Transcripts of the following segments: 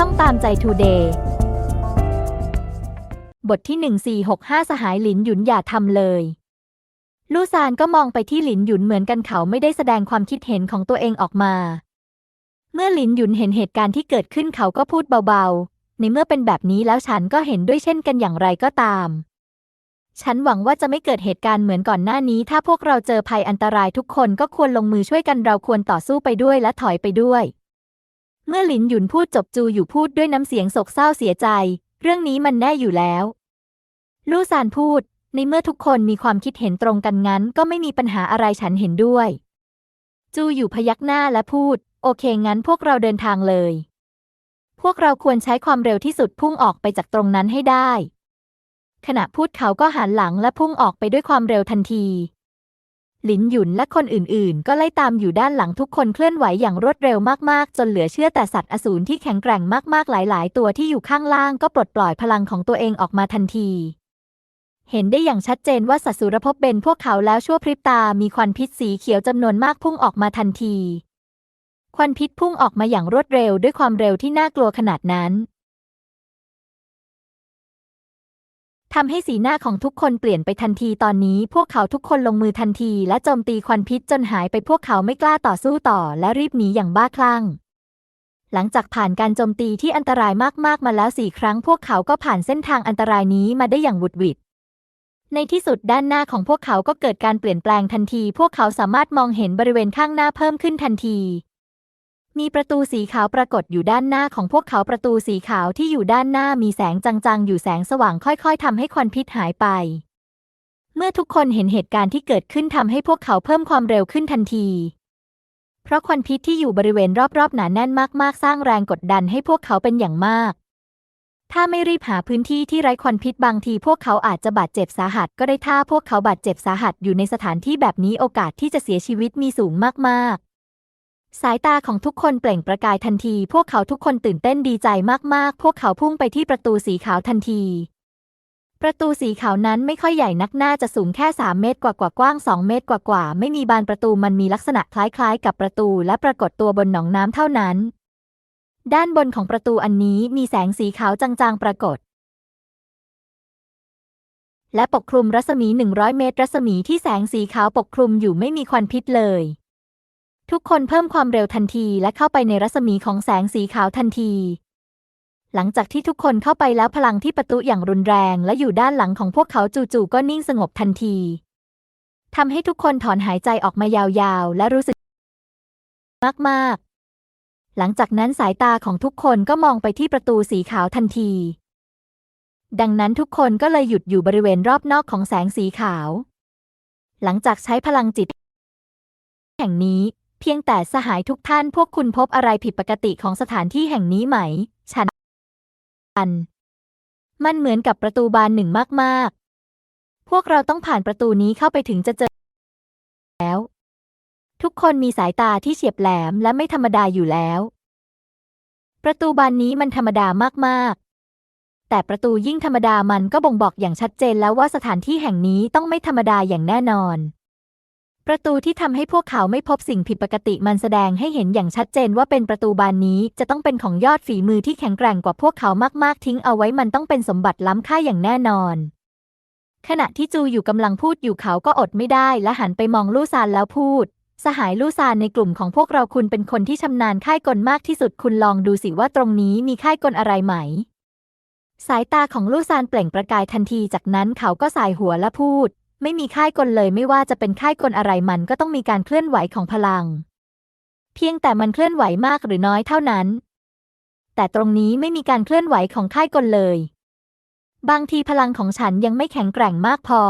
ช่องตามใจทูเดย์บทที่ 1465 สหายหลินหยุนอย่าทำเลย ลู่ซานก็มองไปที่หลินหยุนเหมือนกันเขาไม่ได้แสดงความคิดเห็นของตัวเองออกมา เมื่อหลินหยุนเห็นเหตุการณ์ที่เกิดขึ้นเขาก็พูดเบาๆ ในเมื่อเป็นแบบนี้แล้วฉันก็เห็นด้วยเช่นกันอย่างไรก็ตาม ฉันหวังว่าจะไม่เกิดเหตุการณ์เหมือนก่อนหน้านี้ ถ้าพวกเราเจอภัยอันตรายทุกคนก็ควรลงมือช่วยกันเราควรต่อสู้ไปด้วยและถอยไปด้วย เมื่อหลินหยุนพูดจบจูอยู่พูดด้วยน้ำเสียงโศกเศร้าเสียใจ เรื่องนี้มันแน่อยู่แล้ว ลู่ซานพูด ในเมื่อทุกคนมีความคิดเห็นตรงกันงั้น ก็ไม่มีปัญหาอะไรฉันเห็นด้วย จูอยู่พยักหน้าและพูด โอเคงั้นพวกเราเดินทางเลย พวกเราควรใช้ความเร็วที่สุดพุ่งออกไปจากตรงนั้นให้ได้ ขณะพูดเขาก็หันหลังและพุ่งออกไปด้วยความเร็วทันที หลินหยุนและคนอื่นๆ ก็ไล่ตามอยู่ด้านหลังทุกคนเคลื่อนไหวอย่างรวดเร็วมากๆ จนเหลือเชื่อแต่สัตว์อสูรที่แข็งแกร่งมากๆหลายๆ ตัวที่อยู่ข้างล่างก็ปลดปล่อยพลังของตัวเองออกมาทันที เห็นได้อย่างชัดเจนว่าสัตว์สุรภพเป็นพวกเขาแล้วชั่วพริบตามีควันพิษสีเขียวจำนวนมากพุ่งออกมาทันที ควันพิษพุ่งออกมาอย่างรวดเร็วด้วยความเร็วที่น่ากลัวขนาดนั้น ทำให้สีหน้าของทุกคนเปลี่ยนไปทันทีตอนนี้ พวกเขาทุกคนลงมือทันที และโจมตีควันพิษจนหายไปพวกเขาไม่กล้าต่อสู้ต่อ และรีบหนีอย่างบ้าคลั่ง หลังจากผ่านการโจมตีที่อันตรายมากๆมาแล้วสี่ครั้ง พวกเขาก็ผ่านเส้นทางอันตรายนี้มาได้อย่างหวุดหวิดในที่สุดด้านหน้าของพวกเขาก็เกิดการเปลี่ยนแปลงทันที พวกเขาสามารถมองเห็นบริเวณข้างหน้าเพิ่มขึ้นทันที มีประตูสีขาวปรากฏอยู่ด้านหน้าของพวกเขาประตูสีขาวที่อยู่ด้านหน้ามีแสงจางๆ อยู่แสงสว่างค่อยๆทำให้ควันพิษหายไป เมื่อทุกคนเห็นเหตุการณ์ที่เกิดขึ้นทำให้พวกเขาเพิ่มความเร็วขึ้นทันที เพราะควันพิษที่อยู่บริเวณรอบๆหนาแน่นมากๆ สร้างแรงกดดันให้พวกเขาเป็นอย่างมาก ถ้าไม่รีบหาพื้นที่ที่ไร้ควันพิษบางที พวกเขาอาจจะบาดเจ็บสาหัสก็ได้ถ้าพวกเขาบาดเจ็บสาหัสอยู่ในสถานที่แบบนี้โอกาสที่จะเสียชีวิตมีสูงมากๆ สายตาของทุกคนเปล่งประกายทันที พวกเขาทุกคนตื่นเต้นดีใจมากๆ พวกเขาพุ่งไปที่ประตูสีขาวทันที ประตูสีขาวนั้นไม่ค่อยใหญ่นักน่าจะสูงแค่ 3 เมตรกว่ากว่ากว้าง 2 เมตรกว่ากว่า ไม่มีบานประตูมันมีลักษณะคล้ายๆ กับประตูและปรากฏตัวบนหนองน้ำเท่านั้น ด้านบนของประตูอันนี้มีแสงสีขาวจางๆปรากฏและปกคลุมรัศมี 100 เมตร รัศมีที่แสงสีขาวปกคลุมอยู่ไม่มีควันพิษเลย ทุกคนเพิ่มความเร็วทันทีและเข้าไปในรัศมีของแสงสีขาวทันที หลังจากที่ทุกคนเข้าไปแล้วพลังที่ประตูอย่างรุนแรงและอยู่ด้านหลังของพวกเขาจู่ๆก็นิ่งสงบทันทีทำให้ทุกคนถอนหายใจออกมายาวๆ และรู้สึกมากๆ หลังจากนั้นสายตาของทุกคนก็มองไปที่ประตูสีขาวทันที ดังนั้นทุกคนก็เลยหยุดอยู่บริเวณรอบนอกของแสงสีขาว หลังจากใช้พลังจิต แห่งนี้ เพียงแต่สหายทุกท่านพวกคุณพบอะไรผิดปกติของสถานที่แห่งนี้ไหมฉัน มันเหมือนกับประตูบานหนึ่งมากๆ พวกเราต้องผ่านประตูนี้เข้าไปถึงจะเจอ แล้ว ทุกคนมีสายตาที่เฉียบแหลมและไม่ธรรมดาอยู่แล้ว ประตูบานนี้มันธรรมดามากๆ แต่ประตูยิ่งธรรมดามันก็บ่งบอกอย่างชัดเจนแล้วว่าสถานที่แห่งนี้ต้องไม่ธรรมดาอย่างแน่นอน ประตูที่ทำให้พวกเขาไม่พบสิ่งผิดปกติมันแสดงให้เห็นอย่างชัดเจนว่าเป็นประตูบานนี้จะต้องเป็นของยอดฝีมือที่แข็งแกร่งกว่าพวกเขามาก ๆ ทิ้งเอาไว้มันต้องเป็นสมบัติล้ำค่าอย่างแน่นอน ขณะที่จูอยู่กำลังพูดอยู่เขาก็อดไม่ได้และหันไปมองลู่ซานแล้วพูด สหายลู่ซานในกลุ่มของพวกเราคุณเป็นคนที่ชำนาญค่ายกลมากที่สุดคุณลองดูสิว่าตรงนี้มีค่ายกลอะไรไหม สายตาของลู่ซานเปล่งประกายทันทีจากนั้นเขาก็สายหัวและพูด ไม่มีค่ายกลเลยไม่ว่าจะเป็นค่ายกลอะไรมันก็ต้องมีการเคลื่อนไหวของพลัง เพียงแต่มันเคลื่อนไหวมากหรือน้อยเท่านั้น แต่ตรงนี้ไม่มีการเคลื่อนไหวของค่ายกลเลย บางทีพลังของฉันยังไม่แข็งแกร่งมากพอ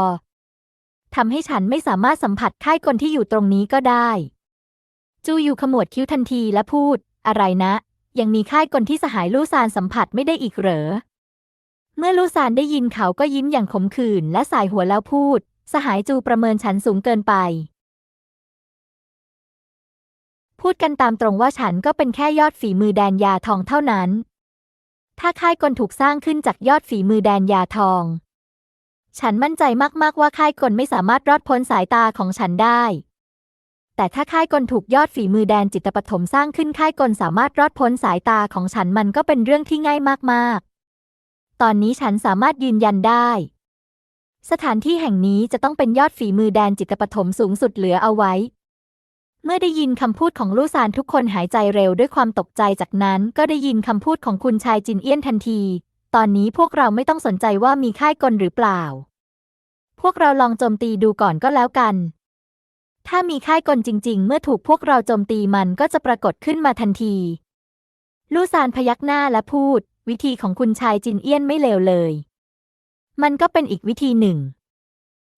ทำให้ฉันไม่สามารถสัมผัสค่ายกลที่อยู่ตรงนี้ก็ได้ จูอยู่ขมวดคิ้วทันทีและพูด อะไรนะ ยังมีค่ายกลที่สหายลู่ซานสัมผัสไม่ได้อีกเหรอ เมื่อลู่ซานได้ยินเขาก็ยิ้มอย่างขมขื่นและสายหัวแล้วพูด สหายจูประเมินฉันสูงเกินไป พูดกันตามตรงว่าฉันก็เป็นแค่ยอดฝีมือแดนยาทองเท่านั้น ถ้าค่ายกลถูกสร้างขึ้นจากยอดฝีมือแดนยาทอง ฉันมั่นใจมากๆว่าค่ายกลไม่สามารถรอดพ้นสายตาของฉันได้ แต่ถ้าค่ายกลถูกยอดฝีมือแดนจิตปฐมสร้างขึ้นค่ายกลสามารถรอดพ้นสายตาของฉันมันก็เป็นเรื่องที่ง่ายมากๆ ตอนนี้ฉันสามารถยืนยันได้ สถานที่แห่งนี้จะต้องเป็นยอดฝีมือแดนจิตปฐมสูงสุดเหลือเอาไว้ เมื่อได้ยินคำพูดของลู่ซานทุกคนหายใจเร็วด้วยความตกใจจากนั้นก็ได้ยินคำพูดของคุณชายจินเอี้ยนทันที ตอนนี้พวกเราไม่ต้องสนใจว่ามีค่ายกลหรือเปล่า พวกเราลองโจมตีดูก่อนก็แล้วกัน ถ้ามีค่ายกลจริง ๆ เมื่อถูกพวกเราโจมตีมันก็จะปรากฏขึ้นมาทันที ลู่ซานพยักหน้าและพูด วิธีของคุณชายจินเอี้ยนไม่เลวเลย มันก็เป็นอีกวิธีหนึ่ง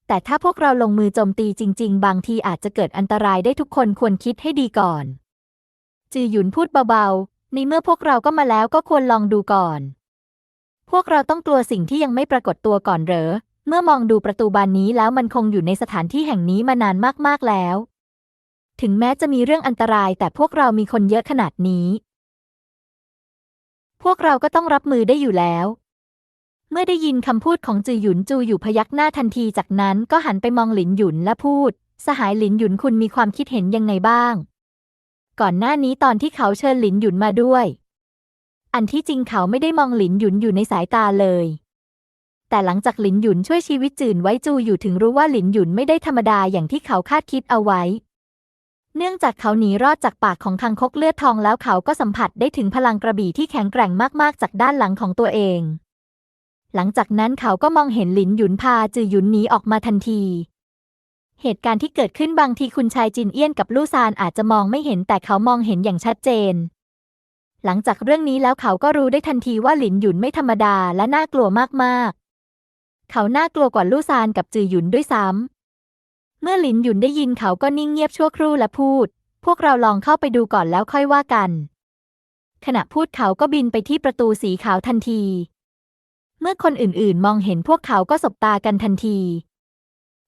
แต่ถ้าพวกเราลงมือโจมตีจริง ๆ บางทีอาจจะเกิดอันตรายได้ทุกคนควรคิดให้ดีก่อน จือหยุนพูดเบาๆ ในเมื่อพวกเราก็มาแล้วก็ควรลองดูก่อน พวกเราต้องกลัวสิ่งที่ยังไม่ปรากฏตัวก่อนเหรอ เมื่อมองดูประตูบานนี้แล้วมันคงอยู่ในสถานที่แห่งนี้มานานมากๆแล้ว ถึงแม้จะมีเรื่องอันตรายแต่พวกเรามีคนเยอะขนาดนี้ พวกเราก็ต้องรับมือได้อยู่แล้ว เมื่อได้ยินคำพูดของจือหยุนจูอยู่พยักหน้าทันทีจากนั้นก็หันไปมองหลินหยุนและพูด สหายหลินหยุนคุณมีความคิดเห็นยังไงบ้าง ก่อนหน้านี้ตอนที่เขาเชิญหลินหยุนมาด้วย อันที่จริงเขาไม่ได้มองหลินหยุนอยู่ในสายตาเลย แต่หลังจากหลินหยุนช่วยชีวิตจืนไว้จูอยู่ถึงรู้ว่าหลินหยุนไม่ได้ธรรมดาอย่างที่เขาคาดคิดเอาไว้ เนื่องจากเขาหนีรอดจากปากของคังคกเลือดทองแล้วเขาก็สัมผัสได้ถึงพลังกระบี่ที่แข็งแกร่งมากๆ จากด้านหลังของตัวเอง หลังจากนั้นเขาก็มองเห็นหลินหยุนพาจือหยุนหนีออกมาทันที เหตุการณ์ที่เกิดขึ้นบางทีคุณชายจินเอี้ยนกับลู่ซานอาจจะมองไม่เห็นแต่เขามองเห็นอย่างชัดเจน หลังจากเรื่องนี้แล้วเขาก็รู้ได้ทันทีว่าหลินหยุนไม่ธรรมดาและน่ากลัวมากๆ เขาน่ากลัวกว่าลู่ซานกับจือหยุนด้วยซ้ำเมื่อหลินหยุนได้ยินเขาก็นิ่งเงียบชั่วครู่และพูด พวกเราลองเข้าไปดูก่อนแล้วค่อยว่ากัน ขณะพูดเขาก็บินไปที่ประตูสีขาวทันที เมื่อคนอื่นๆ มองเห็นพวกเขาก็สบตากันทันที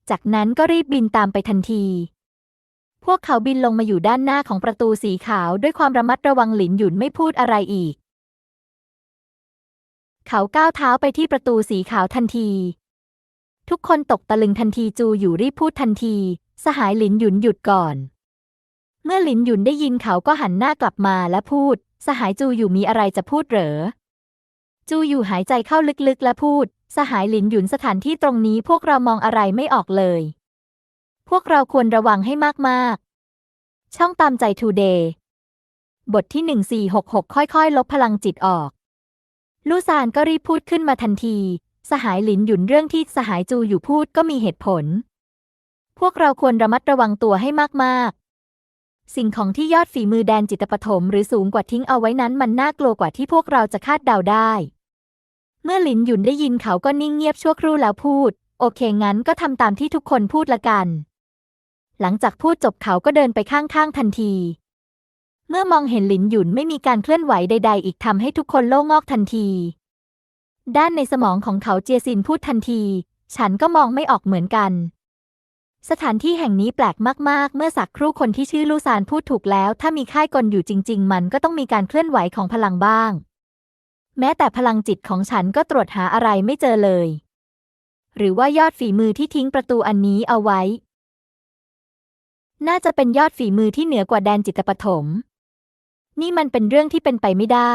จากนั้นก็รีบบินตามไปทันที พวกเขาบินลงมาอยู่ด้านหน้าของประตูสีขาวด้วยความระมัดระวังหลินหยุนไม่พูดอะไรอีก เขาก้าวเท้าไปที่ประตูสีขาวทันที ทุกคนตกตะลึงทันทีจูอยู่รีบพูดทันที สหายหลินหยุนหยุดก่อน เมื่อหลินหยุนได้ยินเขาก็หันหน้ากลับมาและพูด สหายจูอยู่มีอะไรจะพูดเหรอ จูอยู่หายใจเข้าลึกๆ และพูด สหายหลินหยุนสถานที่ตรงนี้พวกเรามองอะไรไม่ออกเลย พวกเราควรระวังให้มากๆ ช่องตามใจทูเดย์บทที่ 1466 ค่อยๆ ลบพลังจิตออก ลู่ซานก็รีบพูดขึ้นมาทันที สหายหลินหยุนเรื่องที่สหายจูอยู่พูดก็มีเหตุผล พวกเราควรระมัดระวังตัวให้มาก สิ่งของที่ยอดฝีมือแดนจิตปฐมหรือสูงกว่าทิ้งเอาไว้นั้นมันน่ากลัวกว่าที่พวกเราจะคาดเดาได้ เมื่อหลินหยุนได้ยินเขาก็นิ่งเงียบชั่วครู่แล้วพูด โอเคงั้นก็ทำตามที่ทุกคนพูดละกัน หลังจากพูดจบเขาก็เดินไปข้างๆทันที เมื่อมองเห็นหลินหยุนไม่มีการเคลื่อนไหวใด ๆ อีกทำให้ทุกคนโล่งอกทันที ด้านในสมองของเขาเจียซินพูดทันที ฉันก็มองไม่ออกเหมือนกัน สถานที่แห่งนี้แปลกมาก ๆ เมื่อสักครู่คนที่ชื่อลูซานพูดถูกแล้ว ถ้ามีค่ายกลอยู่จริง ๆ มันก็ต้องมีการเคลื่อนไหวของพลังบ้าง แม้แต่พลังจิตของฉันก็ตรวจหาอะไรไม่เจอเลย หรือว่ายอดฝีมือที่ทิ้งประตูอันนี้เอาไว้ น่าจะเป็นยอดฝีมือที่เหนือกว่าแดนจิตปฐมนี่มันเป็นเรื่องที่เป็นไปไม่ได้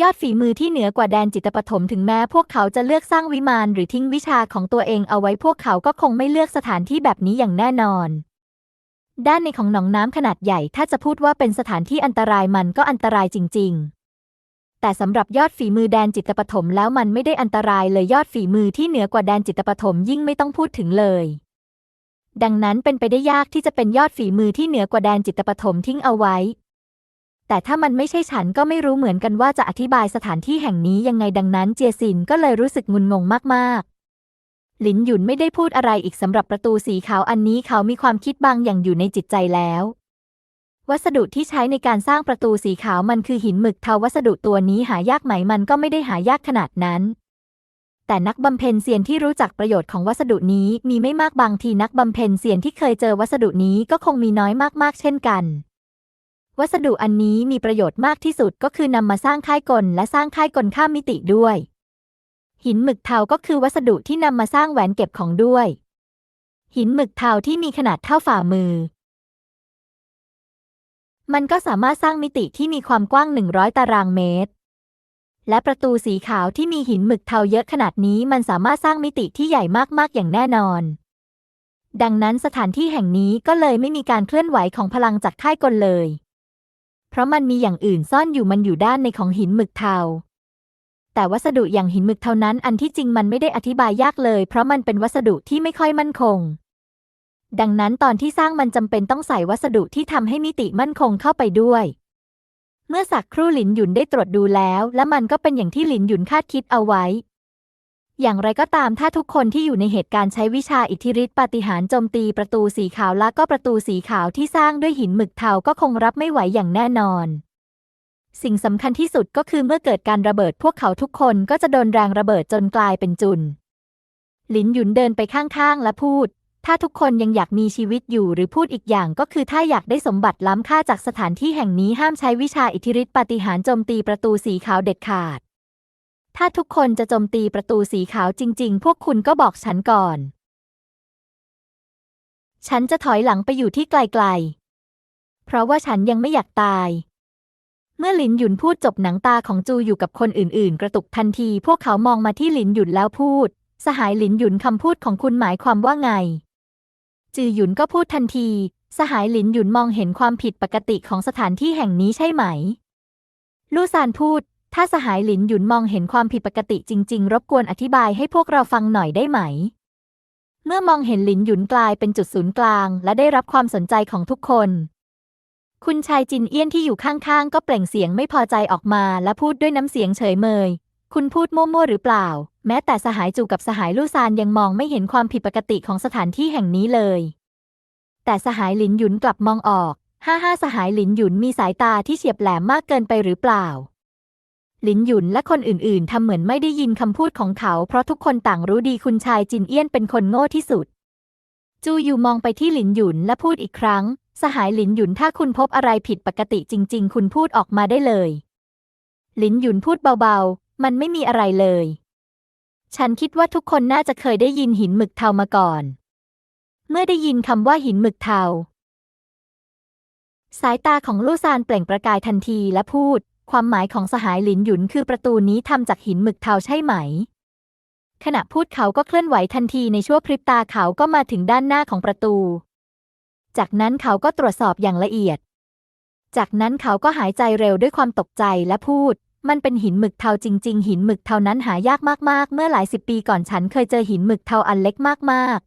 ยอดฝีมือที่เหนือกว่าแดนจิตปฐมถึงแม้พวกเขาจะเลือกสร้างวิมานหรือทิ้งวิชาของตัวเองเอาไว้พวกเขาก็คงไม่เลือกสถานที่แบบนี้อย่างแน่นอน ด้านในของหนองน้ำขนาดใหญ่ถ้าจะพูดว่าเป็นสถานที่อันตรายมันก็อันตรายจริง ๆ แต่สำหรับยอดฝีมือแดนจิตปฐมแล้วมันไม่ได้อันตรายเลยยอดฝีมือที่เหนือกว่าแดนจิตปฐมยิ่งไม่ต้องพูดถึงเลยดังนั้นเป็นไปได้ยากที่จะเป็นยอดฝีมือที่เหนือกว่าแดนจิตปฐมทิ้งเอาไว้ แต่ถ้ามันไม่ใช่ฉันก็ไม่รู้เหมือนกันว่าจะอธิบายสถานที่แห่งนี้ยังไงดังนั้นเจียซินก็เลยรู้สึกงุนงงมากๆ หลินหยุนไม่ได้พูดอะไรอีกสำหรับประตูสีขาวอันนี้เขามีความคิดบางอย่างอยู่ในจิตใจแล้ว วัสดุที่ใช้ในการสร้างประตูสีขาวมันคือหินหมึกเทาวัสดุตัวนี้หายากไหมมันก็ไม่ได้หายากขนาดนั้นแต่นักบำเพ็ญเซียนที่รู้จักประโยชน์ของวัสดุนี้มีไม่มากบางทีนักบำเพ็ญเซียนที่เคยเจอวัสดุนี้ก็คงมีน้อยมากๆ เช่นกัน วัสดุอันนี้มีประโยชน์มากที่สุดก็คือนำมาสร้างค่ายกลและสร้างค่ายกลข้ามมิติด้วย หินหมึกเทาก็คือวัสดุที่นำมาสร้างแหวนเก็บของด้วย หินหมึกเทาที่มีขนาดเท่าฝ่ามือ มันก็สามารถสร้างมิติที่มีความกว้าง 100 ตารางเมตร และประตูสีขาวที่มีหินหมึกเทาเยอะขนาดนี้มันสามารถสร้างมิติที่ใหญ่มากๆอย่างแน่นอนดังนั้นสถานที่แห่งนี้ก็เลยไม่มีการเคลื่อนไหวของพลังจากค่ายกลเลย เพราะมันมีอย่างอื่นซ่อนอยู่มันอยู่ด้านในของหินหมึกเทา แต่วัสดุอย่างหินหมึกเท่านั้นอันที่จริงมันไม่ได้อธิบายยากเลย เพราะมันเป็นวัสดุที่ไม่ค่อยมั่นคง ดังนั้นตอนที่สร้างมันจำเป็นต้องใส่วัสดุที่ทำให้มิติมั่นคงเข้าไปด้วย เมื่อสักครู่หลินหยุนได้ตรวจดูแล้ว และมันก็เป็นอย่างที่หลินหยุนคาดคิดเอาไว้ อย่างไรก็ตามถ้าทุกคนที่อยู่ในเหตุการณ์ใช้วิชาอิทธิฤทธิปาฏิหาริย์โจมตีประตูสีขาวและก็ประตูสีขาวที่สร้างด้วยหินหมึกเทาก็คงรับไม่ไหวอย่างแน่นอน สิ่งสำคัญที่สุดก็คือเมื่อเกิดการระเบิดพวกเขาทุกคนก็จะโดนแรงระเบิดจนกลายเป็นจุน หลินหยุนเดินไปข้างๆ และพูด ถ้าทุกคนยังอยากมีชีวิตอยู่หรือพูดอีกอย่างก็คือถ้าอยากได้สมบัติล้ำค่าจากสถานที่แห่งนี้ห้ามใช้วิชาอิทธิฤทธิปาฏิหาริย์โจมตีประตูสีขาวเด็ดขาด ถ้าทุกคนจะโจมตีประตูสีขาวจริง ๆ พวกคุณก็บอกฉันก่อน ฉันจะถอยหลังไปอยู่ที่ไกลๆ เพราะว่าฉันยังไม่อยากตาย เมื่อหลินหยุนพูดจบหนังตาของจูอยู่กับคนอื่น ๆ กระตุกทันที พวกเขามองมาที่หลินหยุนแล้วพูด สหายหลินหยุนคำพูดของคุณหมายความว่าไง จือหยุนก็พูดทันที สหายหลินหยุนมองเห็นความผิดปกติของสถานที่แห่งนี้ใช่ไหม ลู่ซานพูด ถ้าสหายหลินหยุนมองเห็นความผิดปกติจริง ๆ รบกวนอธิบายให้พวกเราฟังหน่อยได้ไหม เมื่อมองเห็นหลินหยุนกลายเป็นจุดศูนย์กลาง และได้รับความสนใจของทุกคน คุณชายจินเอี้ยนที่อยู่ข้างๆ ก็เปล่งเสียงไม่พอใจออกมาและพูดด้วยน้ำเสียงเฉยเมย คุณพูดมั่วๆหรือเปล่า แม้แต่สหายจูกับสหายลู่ซานยังมองไม่เห็นความผิดปกติของสถานที่แห่งนี้เลย แต่สหายหลินหยุนกลับมองออก ห้าห้าสหายหลินหยุนมีสายตาที่เฉียบแหลมมากเกินไปหรือเปล่า ลินหยุนและคนอื่นๆทำเหมือนไม่ได้ยินคำพูดของเขา เพราะทุกคนต่างรู้ดีคุณชายจินเอี้ยนเป็นคนโง่ที่สุด จูอยู่มองไปที่หลินหยุนและพูดอีกครั้ง สหายหลินหยุนถ้าคุณพบอะไรผิดปกติจริง ๆ คุณพูดออกมาได้เลย หลินหยุนพูดเบาๆ มันไม่มีอะไรเลย ฉันคิดว่าทุกคนน่าจะเคยได้ยินหินหมึกเทามาก่อน เมื่อได้ยินคำว่าหินหมึกเทาสายตาของลู่ซานเปล่งประกายทันทีและพูด ความหมายของสหายหลินหยุนคือประตูนี้ทำจากหินหมึกเทาใช่ไหม ขณะพูดเขาก็เคลื่อนไหวทันทีในชั่วพริบตาเขาก็มาถึงด้านหน้าของประตู จากนั้นเขาก็ตรวจสอบอย่างละเอียด จากนั้นเขาก็หายใจเร็วด้วยความตกใจและพูด มันเป็นหินหมึกเทาจริง ๆ หินหมึกเทานั้นหายากมากๆ เมื่อหลายสิบปีก่อนฉันเคยเจอหินหมึกเทาอันเล็กมาก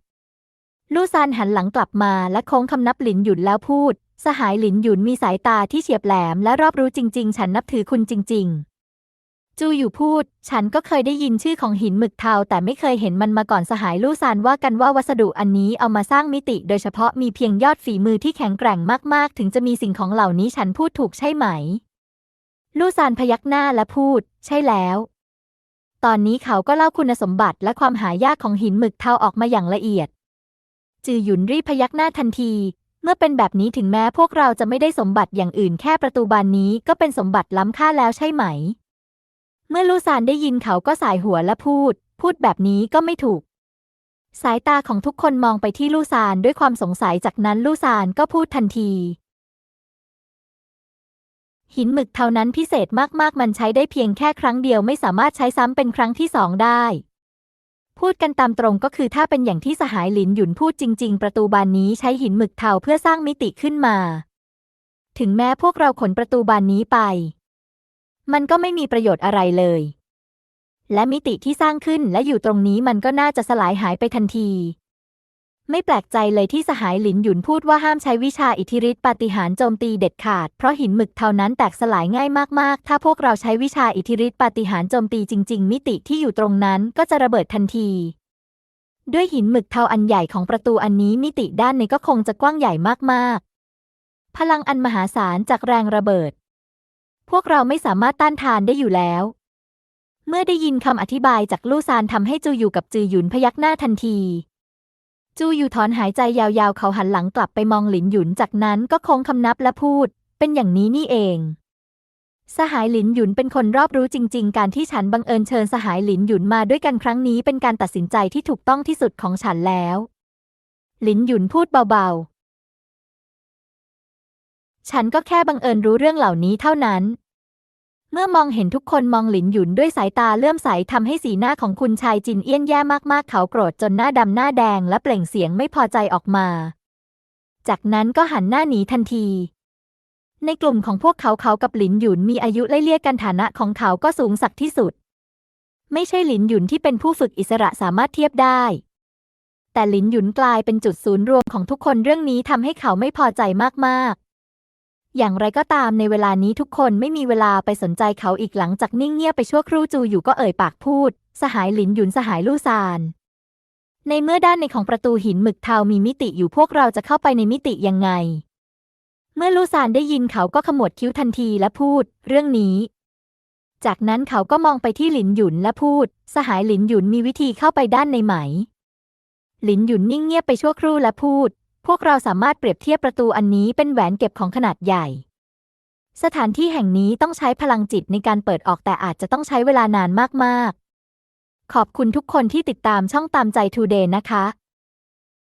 ๆลู่ซานหันหลังกลับมาและโค้งคำนับหลินหยุนแล้วพูด สหายหลินหยุนมีสายตาที่เฉียบแหลมและรอบรู้จริง ๆ ฉันนับถือคุณจริง ๆ จูอยู่พูด ฉันก็เคยได้ยินชื่อของหินหมึกเทาแต่ไม่เคยเห็นมันมาก่อนสหายลู่ซานว่ากันว่าวัสดุอันนี้เอามาสร้างมิติ โดยเฉพาะมีเพียงยอดฝีมือที่แข็งแกร่งมาก ๆ ถึงจะมีสิ่งของเหล่านี้ฉันพูดถูกใช่ไหม ลู่ซานพยักหน้าและพูด ใช่แล้ว ตอนนี้เขาก็เล่าคุณสมบัติและความหายากของหินหมึกเทาออกมาอย่างละเอียดจือหยุนรีบพยักหน้าทันที เมื่อเป็นแบบนี้ถึงแม้พวกเราจะไม่ได้สมบัติอย่างอื่นแค่ประตูบานนี้ก็เป็นสมบัติล้ำค่าแล้วใช่ไหม เมื่อลู่ซานได้ยินเขาก็สายหัวและพูด พูดแบบนี้ก็ไม่ถูก สายตาของทุกคนมองไปที่ลู่ซานด้วยความสงสัยจากนั้นลู่ซานก็พูดทันที หินหมึกเท่านั้นพิเศษมากๆ มันใช้ได้เพียงแค่ครั้งเดียวไม่สามารถใช้ซ้ำเป็นครั้งที่สองได้ พูดกันตามตรงก็คือถ้าเป็นอย่างที่สหายหลินหยุนพูดจริง ๆ ประตูบานนี้ใช้หินหมึกเทาเพื่อสร้างมิติขึ้นมา ถึงแม้พวกเราขนประตูบานนี้ไป มันก็ไม่มีประโยชน์อะไรเลย และมิติที่สร้างขึ้นและอยู่ตรงนี้มันก็น่าจะสลายหายไปทันที ไม่แปลกใจเลยที่สหายหลินหยุนพูดว่าห้ามใช้วิชาอิทธิฤทธิปาฏิหาริย์โจมตีเด็ดขาด เพราะหินหมึกเท่านั้นแตกสลายง่ายมากๆ ถ้าพวกเราใช้วิชาอิทธิฤทธิปาฏิหาริย์โจมตีจริง ๆ มิติที่อยู่ตรงนั้นก็จะระเบิดทันที ด้วยหินหมึกเทาอันใหญ่ของประตูอันนี้มิติด้านในก็คงจะกว้างใหญ่มากๆ พลังอันมหาศาลจากแรงระเบิด พวกเราไม่สามารถต้านทานได้อยู่แล้ว เมื่อได้ยินคำอธิบายจากลู่ซานทำให้จูอยู่กับจือหยุนพยักหน้าทันที จูอยู่ถอนหายใจยาวๆ เขาหันหลังกลับไปมองหลินหยุน จากนั้นก็คงคำนับและพูด เป็นอย่างนี้นี่เอง สหายหลินหยุนเป็นคนรอบรู้จริง ๆ การที่ฉันบังเอิญเชิญสหายหลินหยุนมาด้วยกันครั้งนี้เป็นการตัดสินใจที่ถูกต้องที่สุดของฉันแล้ว หลินหยุนพูดเบาๆ ฉันก็แค่บังเอิญรู้เรื่องเหล่านี้เท่านั้น เมื่อมองเห็นทุกคนมองหลินหยุนด้วยสายตาเลื่อมใสทำให้สีหน้าของคุณชายจินเอี้ยนแย่มากๆ เขาโกรธจนหน้าดำหน้าแดงและเปล่งเสียงไม่พอใจออกมา จากนั้นก็หันหน้าหนีทันที ในกลุ่มของพวกเขาเขากับหลินหยุนมีอายุไล่เลี่ยกันฐานะของเขาก็สูงสักที่สุด ไม่ใช่หลินหยุนที่เป็นผู้ฝึกอิสระสามารถเทียบได้ แต่หลินหยุนกลายเป็นจุดศูนย์รวมของทุกคนเรื่องนี้ทำให้เขาไม่พอใจมากๆ อย่างไรก็ตามในเวลานี้ทุกคนไม่มีเวลาไปสนใจเขาอีกหลังจากนิ่งเงียบไปชั่วครู่จูอยู่ก็เอ่ยปากพูด สหายหลินหยุนสหายลู่ซาน ในเมื่อด้านในของประตูหินหมึกเทามีมิติอยู่พวกเราจะเข้าไปในมิติยังไง เมื่อลู่ซานได้ยินเขาก็ขมวดคิ้วทันทีและพูด เรื่องนี้ จากนั้นเขาก็มองไปที่หลินหยุนและพูด สหายหลินหยุนมีวิธีเข้าไปด้านในไหม หลินหยุนนิ่งเงียบไปชั่วครู่และพูด พวกเราสามารถเปรียบเทียบประตูอันนี้เป็นแหวนเก็บของขนาดใหญ่ สถานที่แห่งนี้ต้องใช้พลังจิตในการเปิดออกแต่อาจจะต้องใช้เวลานานมากๆ ขอบคุณทุกคนที่ติดตามช่องตามใจ Today นะคะ